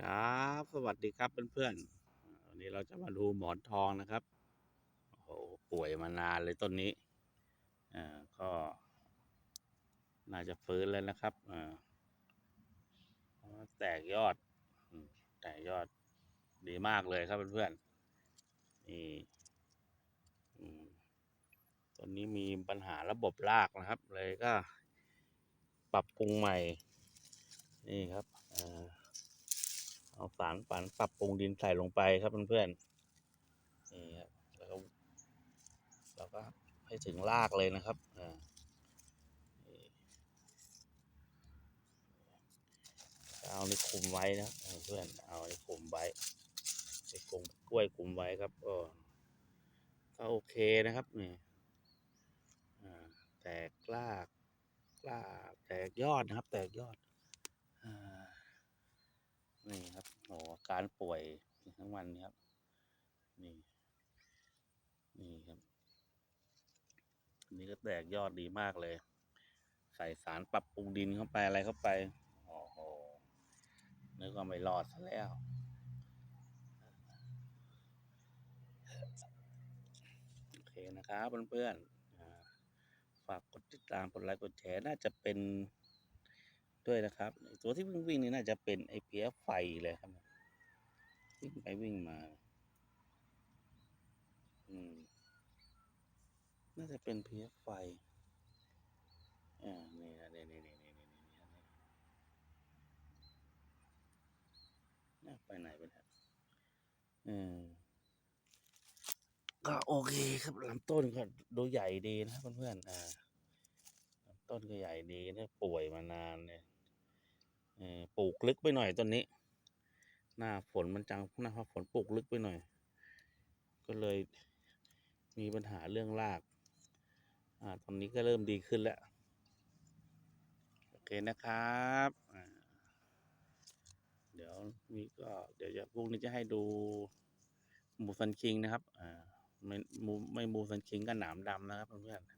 ครับ สวัสดีครับเพื่อนๆอ่าวันนี้เราจะมาดูหมอนทองนะครับโอ้โหป่วยมานานเลยต้นนี้อ่าก็ น่าจะฟื้นแล้วนะครับอ่าแตกยอดแตกยอดดีมากเลยครับเพื่อนๆนี่อืมต้นนี้มีปัญหาระบบรากนะครับ เลยก็ ปรับปรุงใหม่ นี่ครับอ่า เอาสารฝันปรับปรุงดินใส่ลงไปครับเพื่อนๆนี่ครับแล้วก็แล้วก็ให้ถึงรากเลยนะครับอ่าเอานี่คุมไว้นะเพื่อนเอานี่คุมไว้ไอ้กงกล้วยคุมไว้ครับก็ก็โอเคนะครับนี่อ่าแตกรากกล้าแตกยอดนะครับ แตกยอด นี่ครับโอ้การป่วยทั้งวันนี้ครับ นี่ นี่ครับอันนี้ก็แตกยอดดีมากเลย ใส่สารปรับปรุงดินเข้าไปอะไรเข้าไปโอ้โหนึกว่าไม่รอดซะแล้วโอเคนะครับเพื่อนๆฝากกดติดตามกดไลค์กดแชร์น่าจะเป็น ด้วยนะครับ ตัวที่วิ่งวิ่งนี่น่าจะเป็นไอเพียไฟเลยครับวิ่งไปวิ่งมา อืม น่าจะเป็นเพียไฟอ่านี่นะนี่นี่นี่นี่นี่นี่ไปไหนไปแล้วอืมก็โอเคครับลำต้นก็ดูใหญ่ดีนะเพื่อนๆอ่าต้นก็ใหญ่ดีนะป่วยมานานเนี่ย ปลูกลึกไปหน่อยต้นนี้ หน้าฝนมันจังหน้าฝนปลูกลึกไปหน่อย ก็เลยมีปัญหาเรื่องราก อ่าตอนนี้ก็เริ่มดีขึ้นแล้ว โอเคนะครับเดี๋ยวมีก็เดี๋ยวจะพรุ่งนี้จะให้ดูมูซันคิงนะครับ อ่า ไม่มูไม่มูซันคิงก็หนามดำนะครับเพื่อนๆ